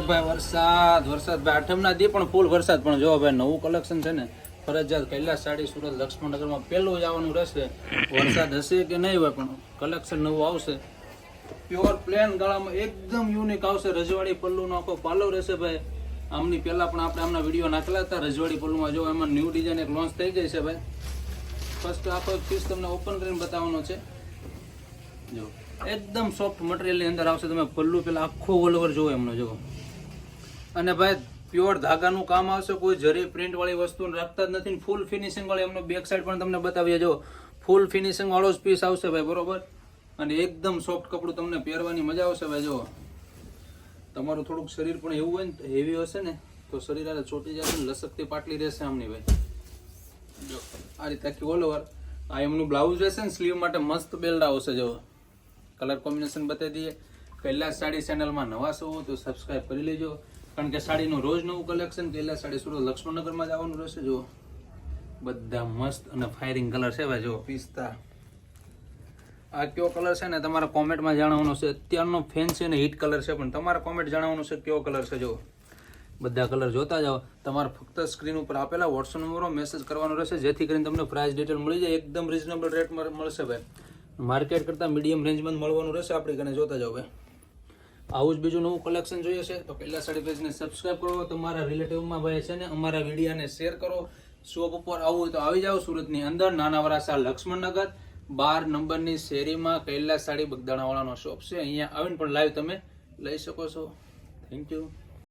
ભાઈ, વરસાદ વરસાદ. ભાઈ, આઠમના દી પણ ફૂલ વરસાદ. પણ જો ભાઈ, નવું કલેક્શન છે ને, ફરજિયાત કૈલાસ સાડી સુરત, લક્ષ્મણનગરમાં પહેલું જ આવવાનું રહેશે. વરસાદ હશે કે નહીં હોય, પણ કલેક્શન નવું આવશે. પ્યોર પ્લેન ગળામાં એકદમ યુનિક આવશે. રજવાડી પલ્લુનો આખો પાલવ રહેશે ભાઈ. આમની પહેલાં પણ આપણે આમના વીડિયો નાખેલા હતા. રજવાડી પલ્લુમાં જો એમાં ન્યૂ ડિઝાઇન એક લોન્ચ થઈ ગઈ છે ભાઈ. ફર્સ્ટ આખો પીસ તમને ઓપન કરીને બતાવવાનો છે. જો, એકદમ સોફ્ટ મટીરિયલની અંદર આવશે. તમે પલ્લુ પેલા આખો ઓલ ઓવર જોવો એમનો જો અને ભાઈ પ્યોર ધાગાનું કામ આવશે, કોઈ જરી પ્રિન્ટ વાળી વસ્તુ રાખતા જ નથી ફૂલ ફિનિશિંગ વાળી, એમનો બેક સાઈડ પણ તમને બતાવીએ. જો ફૂલ ફિનિશિંગ વાળો જ પીસ આવશે ભાઈ, બરોબર? અને એકદમ સોફ્ટ કપડું તમને પહેરવાની મજા આવશે ભાઈ, જો. તમારું થોડુંક શરીર પણ એવું હોય ને હેવી હશે ને, તો શરીર આ ચોટી જશે લસકતી પાટલી રહેશે આમની ભાઈ. જો, આ રીતે આખી ઓલ ઓવર આ એમનું બ્લાઉઝ રહેશે ને સ્લીવ માટે મસ્ત બેલ્ટ આવશે, જો. કલર કોમ્બિનેશન બતાવી દઈએ. પહેલાં સાડી ચેનલમાં નવા છો તો સબસ્ક્રાઈબ કરી લેજો. કારણ કે સાડીનું રોજ નવું કલેક્શન કૈલાસ સાડી સુરત લક્ષ્મણનગરમાં જવાનું રહેશે જો બધા મસ્ત અને ફાયરિંગ કલર છે ભાઈ જો પિસ્તા. આ કયો કલર છે ને તમારા કોમેન્ટમાં જણાવવાનો છે. અત્યારનો ફેન છે ને હિટ કલર છે પણ તમારા કોમેન્ટ જણાવવાનું છે કયો કલર છે જો બધા કલર જોતા જાઓ. તમારે ફક્ત સ્ક્રીન ઉપર આપેલા વોટ્સઅપ નંબરો મેસેજ કરવાનો રહેશે જેથી કરીને તમને પ્રાઇસ ડિટેલ મળી જાય. એકદમ રિઝનેબલ રેટમાં મળશે ભાઈ. માર્કેટ કરતાં મીડિયમ રેન્જમાં મળવાનું રહેશે આપણી કને જોતા જાઓ ભાઈ. આવું જ બીજું નવું કલેક્શન જોઈએ છે, તો પહેલા સાડી પેજને સબસ્ક્રાઈબ કરો. તમારા રિલેટિવમાં ભાઈ છે ને, અમારા વિડીયાને શેર કરો. શોપ ઉપર આવવું હોય તો આવી જાઓ સુરતની અંદર, નાના વરાસા લક્ષ્મણનગર બાર નંબરની શેરીમાં કૈલાસ સાડી બગદાણાવાળાનો શોપ છે. અહીંયા આવીને પણ લાઈવ તમે લઈ શકો છો. Thank you